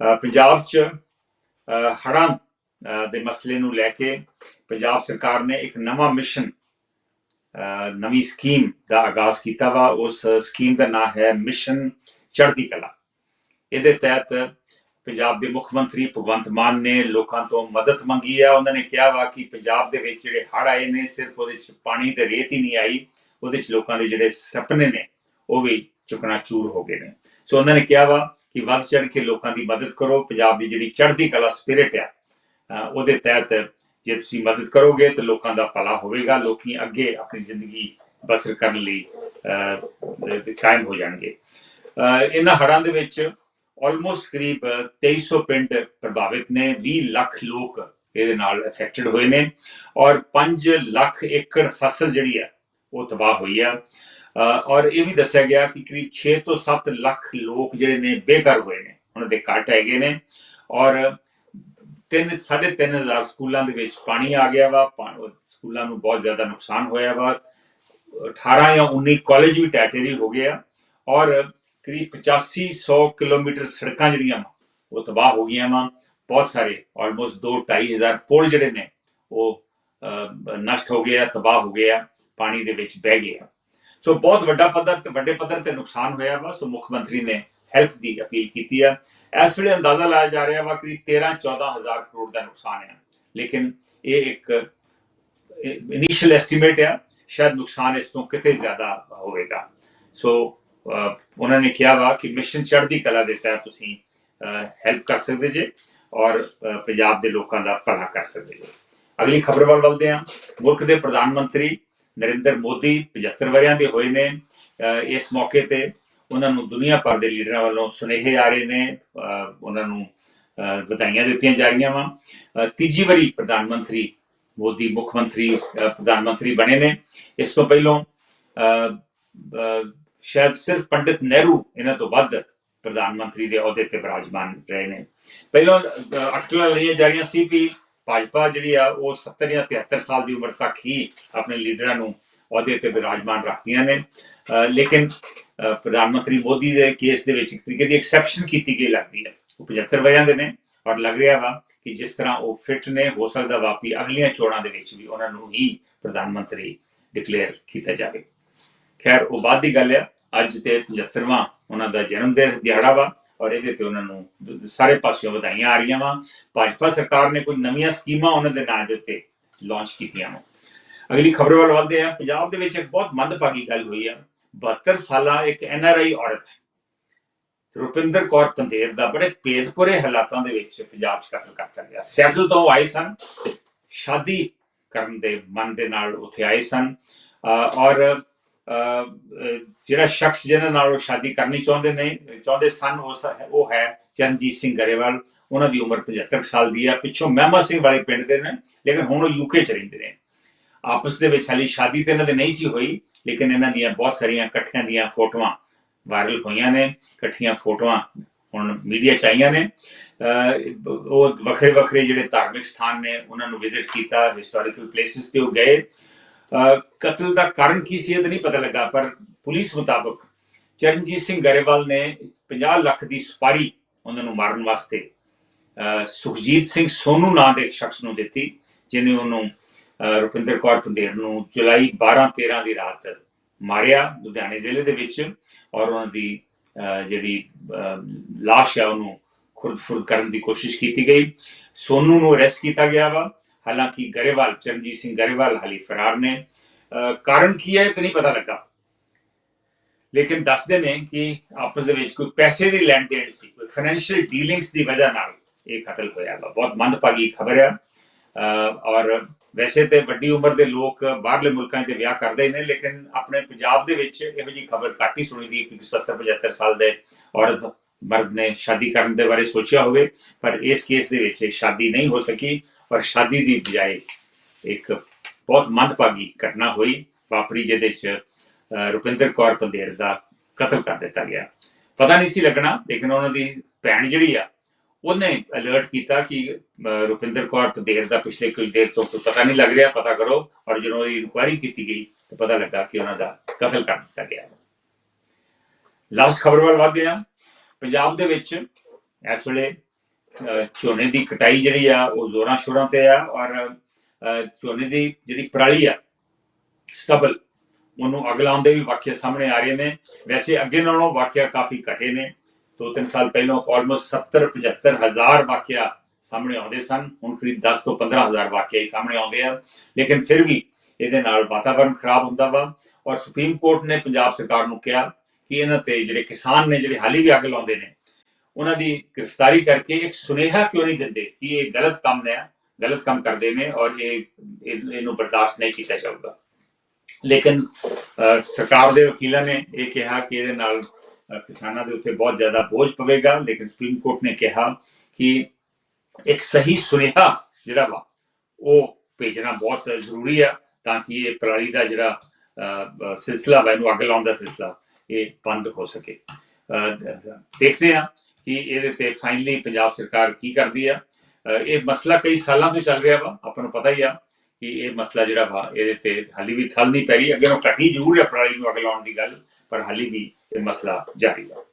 ਪੰਜਾਬ 'ਚ ਅ, ਹੜ੍ਹਾਂ ਦੇ ਮਸਲੇ ਨੂੰ ਲੈ ਕੇ ਪੰਜਾਬ ਸਰਕਾਰ ਨੇ ਇੱਕ ਨਵਾਂ ਮਿਸ਼ਨ ਨਵੀਂ ਸਕੀਮ ਦਾ ਆਗਾਜ਼ ਕੀਤਾ ਵਾ। ਉਸ ਸਕੀਮ ਦਾ ਨਾਮ ਹੈ ਮਿਸ਼ਨ ਚੜ੍ਹਦੀ ਕਲਾ। ਇਹਦੇ ਤਹਿਤ ਪੰਜਾਬ ਦੇ ਮੁੱਖ ਮੰਤਰੀ ਭਗਵੰਤ ਮਾਨ ਨੇ ਲੋਕਾਂ ਤੋਂ ਮਦਦ ਮੰਗੀ ਆ। ਉਹਨਾਂ ਨੇ ਕਿਹਾ ਵਾ ਕਿ ਪੰਜਾਬ ਦੇ ਵਿੱਚ ਜਿਹੜੇ ਹੜ੍ਹ ਆਏ ਨੇ ਸਿਰਫ ਉਹਦੇ ਚ ਪਾਣੀ ਤੇ ਰੇਤ ਹੀ ਨਹੀਂ ਆਈ। ਉਹਦੇ ਚ ਲੋਕਾਂ ਦੇ ਜਿਹੜੇ ਸੁਪਨੇ ਨੇ ਉਹ ਵੀ ਚੁਕਣਾ ਚੂਰ ਹੋ ਗਏ ਨੇ। ਸੋ ਉਹਨਾਂ ਨੇ ਕਿਹਾ ਵਾ ਕਿ ਵੱਧ ਚੜ ਕੇ ਲੋਕਾਂ ਦੀ ਮਦਦ ਕਰੋ ਪੰਜਾਬ ਦੀ ਜਿਹੜੀ ਚੜ੍ਹਦੀ ਕਲਾ ਸਪਿਰਿਟ ਆ ਉਹਦੇ ਤਹਿਤ ਜੇ ਤੁਸੀਂ ਮਦਦ ਕਰੋਗੇ ਤਾਂ ਲੋਕਾਂ ਦਾ ਭਲਾ ਹੋਵੇਗਾ ਲੋਕੀ ਅੱਗੇ ਆਪਣੀ ਜ਼ਿੰਦਗੀ ਬਸਰ ਕਰਨ ਲਈ ਅਹ, ਕਾਇਮ ਹੋ ਜਾਣਗੇ। ਅਹ, ਇਹਨਾਂ ਹੜ੍ਹਾਂ ਦੇ ਵਿੱਚ ਆਲਮੋਸਟ ਕਰੀਬ 2300 ਪਿੰਡ ਪ੍ਰਭਾਵਿਤ ਨੇ 20 ਲੱਖ ਲੋਕ ਇਹਦੇ ਨਾਲ ਅਫੈਕਟਡ ਹੋਏ ਨੇ ਔਰ 5 ਲੱਖ ਏਕੜ ਫਸਲ ਜਿਹੜੀ ਆ ਉਹ ਤਬਾਹ ਹੋਈ ਆ। ਔਰ ਇਹ ਵੀ ਦੱਸਿਆ ਗਿਆ ਕਿ ਕਰੀਬ 6 ਤੋਂ 7 ਲੱਖ ਲੋਕ ਜਿਹੜੇ ਨੇ ਬੇਘਰ ਹੋਏ ਨੇ। ਉਹਨਾਂ ਦੇ ਘਰ ਹੈਗੇ ਨੇ ਔਰ ਤਿੰਨ, ਸਾਢੇ ਤਿੰਨ ਹਜ਼ਾਰ ਸਕੂਲਾਂ ਦੇ ਵਿੱਚ ਪਾਣੀ ਆ ਗਿਆ ਵਾ। ਸਕੂਲਾਂ ਨੂੰ ਬਹੁਤ ਜ਼ਿਆਦਾ ਨੁਕਸਾਨ ਹੋਇਆ ਵਾ। 18 ਜਾਂ 19 ਕਾਲਜ ਵੀ ਟੈਟੇਰੀ ਹੋ ਗਏ ਆ ਔਰ ਕਰੀਬ 8500 ਕਿਲੋਮੀਟਰ ਸੜਕਾਂ ਜਿਹੜੀਆਂ ਵਾ, ਉਹ ਤਬਾਹ ਹੋ ਗਈਆਂ ਵਾ। ਬਹੁਤ ਸਾਰੇ ਆਲਮੋਸਟ 2 ਹਜ਼ਾਰ ਪੁਲ ਜਿਹੜੇ ਨੇ, ਉਹ ਨਸ਼ਟ ਹੋ ਗਏ ਆ, ਤਬਾਹ ਹੋ ਗਏ ਆ, ਪਾਣੀ ਦੇ ਵਿੱਚ ਬਹਿ ਗਏ ਆ। ਸੋ ਬਹੁਤ ਵੱਡਾ ਪੱਧਰ ਤੇ ਵੱਡੇ ਪੱਧਰ ਤੇ ਨੁਕਸਾਨ ਹੋਇਆ ਵਾ, ਸੋ ਮੁੱਖ ਮੰਤਰੀ ਨੇ ਹੈਲਪ ਦੀ ਅਪੀਲ ਕੀਤੀ ਆ। ਇਸ ਵੇਲੇ ਅੰਦਾਜ਼ਾ ਲਾਇਆ ਜਾ ਰਿਹਾ ਵਾ ਕਿ 13 14 ਹਜ਼ਾਰ ਕਰੋੜ ਦਾ ਨੁਕਸਾਨ ਹੈ ਲੇਕਿਨ ਇਹ ਇੱਕ ਇਨੀਸ਼ੀਅਲ ਐਸਟੀਮੇਟ ਆ, ਸ਼ਾਇਦ ਨੁਕਸਾਨ ਇਸ ਤੋਂ ਕਿਤੇ ਜ਼ਿਆਦਾ ਹੋਵੇਗਾ। ਸੋ ਉਹਨਾਂ ਨੇ ਕਿਹਾ ਵਾ ਕਿ ਮਿਸ਼ਨ ਚੜ੍ਹਦੀ ਕਲਾ ਦੇ ਤਹਿਤ ਤੁਸੀਂ ਹੈਲਪ ਕਰ ਸਕਦੇ ਜੇ ਔਰ ਪੰਜਾਬ ਦੇ ਲੋਕਾਂ ਦਾ ਭਲਾ ਕਰ ਸਕਦੇ ਜੇ। ਅਗਲੀ ਖਬਰ ਵੱਲ ਵੱਲਦੇ ਹਾਂ ਮੁਲਕ ਦੇ ਪ੍ਰਧਾਨ ਮੰਤਰੀ ਨਰਿੰਦਰ ਮੋਦੀ 75 ਵਰਿਆਂ ਦੇ ਹੋਏ ਨੇ ਇਸ ਮੌਕੇ ਤੇ ਉਹਨਾਂ ਨੂੰ ਦੁਨੀਆ ਭਰ ਦੇ ਲੀਡਰਾਂ ਵੱਲੋਂ ਸੁਨੇਹੇ ਆ ਰਹੇ ਨੇ ਉਹਨਾਂ ਨੂੰ ਵਧਾਈਆਂ ਦਿੱਤੀਆਂ ਜਾ ਰਹੀਆਂ ਵਾ। ਤੀਜੀ ਵਾਰੀ ਪ੍ਰਧਾਨ ਮੰਤਰੀ ਮੋਦੀ ਮੁੱਖ ਮੰਤਰੀ ਪ੍ਰਧਾਨ ਮੰਤਰੀ ਬਣੇ ਨੇ। ਇਸ ਤੋਂ ਪਹਿਲਾਂ ਅਹ, ਸ਼ਾਇਦ ਸਿਰਫ ਪੰਡਿਤ ਨਹਿਰੂ ਇਹਨਾਂ ਤੋਂ ਵੱਧ ਪ੍ਰਧਾਨ ਮੰਤਰੀ ਦੇ ਅਹੁਦੇ ਤੇ ਬਿਰਾਜਮਾਨ ਰਹੇ ਨੇ। ਪਹਿਲਾਂ ਅਹ, ਅਟਕਲਾਂ ਲਈਆਂ ਜਾ ਰਹੀਆਂ ਸੀ ਵੀ ਭਾਜਪਾ ਜਿਹੜੀ ਆ, ਉਹ 70 ਜਾਂ 73 ਸਾਲ ਦੀ ਉਮਰ ਤੱਕ ਹੀ ਆਪਣੇ ਲੀਡਰਾਂ ਨੂੰ ਅਹੁਦੇ ਤੇ ਬਿਰਾਜਮਾਨ ਰੱਖਦੀਆਂ ਨੇ। ਲੇਕਿਨ ਪ੍ਰਧਾਨ ਮੰਤਰੀ ਮੋਦੀ ਦੇ ਕੇਸ ਦੇ ਵਿੱਚ ਇੱਕ ਤਰੀਕੇ ਦੀ ਐਕਸੈਪਸ਼ਨ ਕੀਤੀ ਗਈ ਲੱਗਦੀ ਹੈ। ਉਹ 75 ਵਜ੍ਹਾ ਦੇ ਨੇ ਔਰ ਲੱਗ ਰਿਹਾ ਵਾ ਕਿ ਜਿਸ ਤਰ੍ਹਾਂ ਉਹ ਫਿਟ ਨੇ, ਹੋ ਸਕਦਾ ਵਾਪੀ ਅਗਲੀਆਂ ਚੋਣਾਂ ਦੇ ਵਿੱਚ ਵੀ ਉਹਨਾਂ ਨੂੰ ਹੀ ਪ੍ਰਧਾਨ ਮੰਤਰੀ ਡਿਕਲੇਅਰ ਕੀਤਾ ਜਾਵੇ। ਖੈਰ, ਉਹ ਬਾਅਦ ਦੀ ਗੱਲ ਹੈ ਅੱਜ ਤੇ 75ਵਾਂ ਉਹਨਾਂ ਦਾ ਜਨਮ ਦਿਨ ਦਿਹਾੜਾ ਵਾ। ਔਰ ਇਹਦੇ ਤੇ ਉਹਨਾਂ ਨੂੰ ਸਾਰੇ ਪਾਸਿਓਂ ਵਧਾਈਆਂ ਆ ਰਹੀਆਂ ਵਾ। ਭਾਜਪਾ ਸਰਕਾਰ ਨੇ ਕੋਈ ਨਵੀਆਂ ਸਕੀਮਾਂ ਉਹਨਾਂ ਦੇ ਨਾਂ ਦੇ ਉੱਤੇ ਲਾਂਚ ਕੀਤੀਆਂ ਵਾ। ਅਗਲੀ ਖਬਰ ਵੱਲ ਵੱਧਦੇ ਆ ਪੰਜਾਬ ਦੇ ਵਿੱਚ ਇੱਕ ਬਹੁਤ ਮੰਦਭਾਗੀ ਗੱਲ ਹੋਈ ਆ। 72 ਸਾਲਾ ਇੱਕ ਐਨਆਰਆਈ ਔਰਤ, ਰੁਪਿੰਦਰ ਕੌਰ ਪੰਦੇਰ ਦਾ ਬੜੇ ਪੇਦਪੁਰੇ ਹਾਲਾਤਾਂ ਦੇ ਵਿੱਚ ਪੰਜਾਬ 'ਚ ਕਤਲ ਕਰਤਾ ਗਿਆ। ਸੈਟਲ ਤੋਂ ਆਏ ਸਨ। ਸ਼ਾਦੀ ਕਰਨ ਦੇ ਮਨ ਦੇ ਨਾਲ ਉੱਥੇ ਆਏ ਸਨ। ਅਹ ਔਰ ਜਿਹੜਾ ਸ਼ਖਸ ਜਿਹਨਾਂ ਨਾਲ ਉਹ ਸ਼ਾਦੀ ਕਰਨੀ ਚਾਹੁੰਦੇ ਨੇ, ਚਾਹੁੰਦੇ ਸਨ, ਉਹ ਹੈ ਚਰਨਜੀਤ ਸਿੰਘ ਗਰੇਵਾਲ। ਉਹਨਾਂ ਦੀ ਉਮਰ 75 ਸਾਲ ਦੀ ਆ। ਪਿੱਛੋਂ ਮਹਿਮਾ ਸਿੰਘ ਵਾਲੇ ਪਿੰਡ ਦੇ ਨੇ, ਲੇਕਿਨ ਹੁਣ ਉਹ ਯੂਕੇ ਚ ਰਹਿੰਦੇ ਨੇ। ਆਪਸ ਦੇ ਵਿੱਚ ਹਾਲੀ ਸ਼ਾਦੀ ਤੇ ਇਹਨਾਂ ਦੇ ਨਹੀਂ ਸੀ ਹੋਈ, ਲੇਕਿਨ ਇਹਨਾਂ ਦੀਆਂ ਬਹੁਤ ਸਾਰੀਆਂ ਇਕੱਠਿਆਂ ਦੀਆਂ ਫੋਟੋਆਂ ਵਾਇਰਲ ਹੋਈਆਂ ਨੇ। ਇਕੱਠੀਆਂ ਫੋਟੋਆਂ ਹੁਣ ਮੀਡੀਆ ਚ ਆਈਆਂ ਨੇ। ਅਹ, ਉਹ ਵੱਖਰੇ ਵੱਖਰੇ ਜਿਹੜੇ ਧਾਰਮਿਕ ਸਥਾਨ ਨੇ, ਉਹਨਾਂ ਨੂੰ ਵਿਜ਼ਿਟ ਕੀਤਾ, ਹਿਸਟੋਰੀਕਲ ਪਲੇਸਿਸ ਤੇ ਉਹ ਗਏ। ਕਤਲ ਦਾ ਕਾਰਨ ਕੀ ਸੀ ਇਹ ਤਾਂ ਨਹੀਂ ਪਤਾ ਲੱਗਾ, ਪਰ ਪੁਲਿਸ ਮੁਤਾਬਕ ਚਰਨਜੀਤ ਸਿੰਘ ਗਰੇਵਾਲ ਨੇ 50 ਲੱਖ ਦੀ ਸੁਪਾਰੀ ਉਹਨਾਂ ਨੂੰ ਮਾਰਨ ਵਾਸਤੇ ਸੁਖਜੀਤ ਸਿੰਘ ਸੋਨੂ ਨਾਂ ਦੇ ਇੱਕ ਸ਼ਖਸ ਨੂੰ ਦਿੱਤੀ ਜਿਨੇ ਉਹਨੂੰ ਰੁਪਿੰਦਰ ਕੌਰ ਪੰਦੇਰ ਨੂੰ ਜੁਲਾਈ 12 13 ਦੀ ਰਾਤ ਮਾਰਿਆ ਲੁਧਿਆਣੇ ਜ਼ਿਲ੍ਹੇ ਦੇ ਵਿੱਚ ਔਰ ਉਹਨਾਂ ਦੀ, ਅਹ, ਜਿਹੜੀ, ਅਹ, ਲਾਸ਼ ਹੈ ਉਹਨੂੰ ਖੁਰਦ-ਫੁਰਦ ਕਰਨ ਦੀ ਕੋਸ਼ਿਸ਼ ਕੀਤੀ ਗਈ। ਸੋਨੂ ਨੂੰ ਅਰੈਸਟ ਕੀਤਾ ਗਿਆ ਵਾ। ਹਾਲਾਂਕਿ ਗਰੇਵਾਲ, ਚਰਨਜੀਤ ਸਿੰਘ ਗਰੇਵਾਲ, ਹਾਲੀ ਫਰਾਰ ਨੇ। ਕਾਰਨ ਕੀ ਹੈ ਇਹ ਨਹੀਂ ਪਤਾ ਲੱਗਾ। ਲੇਕਿਨ ਦੱਸਦੇ ਨੇ ਕਿ ਆਪਸ ਦੇ ਵਿੱਚ ਕੋਈ ਪੈਸੇ ਦੀ ਲੈਣ ਦੇਣ ਸੀ, ਕੋਈ ਫਾਈਨੈਂਸ਼ੀਅਲ ਡੀਲਿੰਗਸ ਦੀ ਵਜ੍ਹਾ ਨਾਲ ਇਹ ਕਤਲ ਹੋਇਆ ਵਾ। ਬਹੁਤ ਮੰਦਭਾਗੀ ਖਬਰ ਹੈ ਔਰ ਵੈਸੇ ਤੇ ਵੱਡੀ ਉਮਰ ਦੇ ਲੋਕ ਬਾਹਰਲੇ ਮੁਲਕਾਂ 'ਚ ਵਿਆਹ ਕਰਦੇ ਨੇ, ਲੇਕਿਨ ਆਪਣੇ ਪੰਜਾਬ ਦੇ ਵਿੱਚ ਇਹੋ ਜੀ ਖਬਰ ਘੱਟ ਹੀ ਸੁਣੀ ਦੀ ਕਿ 70 75 ਸਾਲ ਦੇ ਔਰਤ ਮਰਦ ਨੇ ਸ਼ਾਦੀ ਕਰਨ ਦੇ ਬਾਰੇ ਸੋਚਿਆ ਹੋਵੇ ਪਰ ਇਸ ਕੇਸ ਦੇ ਵਿੱਚ ਸ਼ਾਦੀ ਨਹੀਂ ਹੋ ਸਕੀ ਔਰ ਸ਼ਾਦੀ ਦੀ ਬਜਾਏ ਇੱਕ ਬਹੁਤ ਮੰਦਭਾਗੀ ਘਟਨਾ ਹੋਈ ਵਾਪਰੀ ਜਿਹਦੇ 'ਚ ਅਹ, ਰੁਪਿੰਦਰ ਕੌਰ ਪੰਦੇਰ ਦਾ ਕਤਲ ਕਰ ਦਿੱਤਾ ਗਿਆ। ਪਤਾ ਨਹੀਂ ਸੀ ਲੱਗਣਾ ਲੇਕਿਨ ਉਹਨਾਂ ਦੀ ਭੈਣ ਜਿਹੜੀ ਆ ਉਹਨੇ ਅਲਰਟ ਕੀਤਾ ਕਿ ਰੁਪਿੰਦਰ ਕੌਰ ਪੰਦੇਰ ਦਾ ਪਿਛਲੇ ਕੁਝ ਦੇਰ ਤੋਂ ਪਤਾ ਨਹੀਂ ਲੱਗ ਰਿਹਾ ਪਤਾ ਕਰੋ। ਔਰ ਜਦੋਂ ਉਹਦੀ ਇਨਕੁਆਇਰੀ ਕੀਤੀ ਗਈ ਤਾਂ ਪਤਾ ਲੱਗਾ ਕਿ ਉਹਨਾਂ ਦਾ ਕਤਲ ਕਰ ਦਿੱਤਾ ਗਿਆ। ਲਾਸਟ ਖਬਰ ਵੱਲ ਵਧਦੇ ਹਾਂ। ਪੰਜਾਬ ਦੇ ਵਿੱਚ ਇਸ ਵੇਲੇ ਝੋਨੇ ਦੀ ਕਟਾਈ ਜਿਹੜੀ ਆ, ਉਹ ਜ਼ੋਰਾਂ ਸ਼ੋਰਾਂ ਤੇ ਆ ਔਰ ਝੋਨੇ ਦੀ ਜਿਹੜੀ ਪਰਾਲੀ ਆ, ਸਟਬਲ, ਉਹਨੂੰ ਅੱਗ ਲਾਉਣ ਵੀ ਵਾਕਿਆ ਸਾਹਮਣੇ ਆ ਰਹੇ ਨੇ। ਵੈਸੇ ਅੱਗੇ ਨਾਲੋਂ ਵਾਕਿਆ ਕਾਫੀ ਘਟੇ ਨੇ। ਦੋ ਤਿੰਨ ਸਾਲ ਪਹਿਲਾਂ ਆਲਮੋਸਟ 70 75 ਹਜ਼ਾਰ ਵਾਕਿਆ ਸਾਹਮਣੇ ਆਉਂਦੇ ਸਨ। ਹੁਣ ਕਰੀਬ 10 ਤੋਂ 15 ਹਜ਼ਾਰ ਵਾਕਿਆ ਹੀ ਸਾਹਮਣੇ ਆਉਂਦੇ ਆ। ਲੇਕਿਨ ਫਿਰ ਵੀ ਇਹਦੇ ਨਾਲ ਵਾਤਾਵਰਣ ਖਰਾਬ ਹੁੰਦਾ ਵਾ ਔਰ ਸੁਪਰੀਮ ਕੋਰਟ ਨੇ ਪੰਜਾਬ ਸਰਕਾਰ ਨੂੰ ਕਿਹਾ ਕਿ ਇਹਨਾਂ ਤੇ ਜਿਹੜੇ ਕਿਸਾਨ ਨੇ, ਜਿਹੜੇ ਹਾਲੀ ਵੀ ਅੱਗ ਲਾਉਂਦੇ ਨੇ, ਉਹਨਾਂ ਦੀ ਗ੍ਰਿਫਤਾਰੀ ਕਰਕੇ ਇੱਕ ਸੁਨੇਹਾ ਕਿਉਂ ਨਹੀਂ ਦਿੰਦੇ ਕਿ ਇਹ ਗਲਤ ਕੰਮ ਨੇ, ਗਲਤ ਕੰਮ ਕਰਦੇ ਨੇ ਔਰ ਇਹ ਇਹਨੂੰ ਬਰਦਾਸ਼ਤ ਨਹੀਂ ਕੀਤਾ ਜਾਊਗਾ। ਲੇਕਿਨ ਸਰਕਾਰ ਦੇ ਵਕੀਲਾਂ ਨੇ ਇਹ ਕਿਹਾ ਕਿ ਇਹਦੇ ਨਾਲ ਕਿਸਾਨਾਂ ਦੇ ਉੱਤੇ ਬਹੁਤ ਜ਼ਿਆਦਾ ਬੋਝ ਪਵੇਗਾ, ਲੇਕਿਨ ਸੁਪਰੀਮ ਕੋਰਟ ਨੇ ਕਿਹਾ ਕਿ ਇੱਕ ਸਹੀ ਸੁਨੇਹਾ ਜਿਹੜਾ ਵਾ, ਉਹ ਭੇਜਣਾ ਬਹੁਤ ਜ਼ਰੂਰੀ ਆ ਤਾਂ ਕਿ ਇਹ ਪਰਾਲੀ ਦਾ ਜਿਹੜਾ ਸਿਲਸਿਲਾ ਵਾ, ਇਹਨੂੰ ਅੱਗ ਲਾਉਣ ਦਾ ਸਿਲਸਿਲਾ ਇਹ ਬੰਦ ਹੋ ਸਕੇ। ਦੇਖਦੇ ਹਾਂ ਕਿ ਇਹਦੇ ਤੇ ਫਾਈਨਲੀ ਪੰਜਾਬ ਸਰਕਾਰ ਕੀ ਕਰਦੀ ਆ। ਇਹ ਮਸਲਾ ਕਈ ਸਾਲਾਂ ਤੋਂ ਚੱਲ ਰਿਹਾ ਵਾ, ਆਪਾਂ ਨੂੰ ਪਤਾ ਹੀ ਆ ਕਿ ਇਹ ਮਸਲਾ ਜਿਹੜਾ ਵਾ, ਇਹਦੇ ਤੇ ਹਾਲੀ ਵੀ ਠੱਲ ਨਹੀਂ ਪੈ ਰਹੀ। ਅੱਗੇ ਨੂੰ ਘਟੀ ਜ਼ਰੂਰ ਹੈ ਪਰਾਲੀ ਨੂੰ ਅੱਗ ਲਾਉਣ ਦੀ ਗੱਲ, ਪਰ ਹਾਲੀ ਵੀ ਇਹ ਮਸਲਾ ਜਾਰੀ ਆ।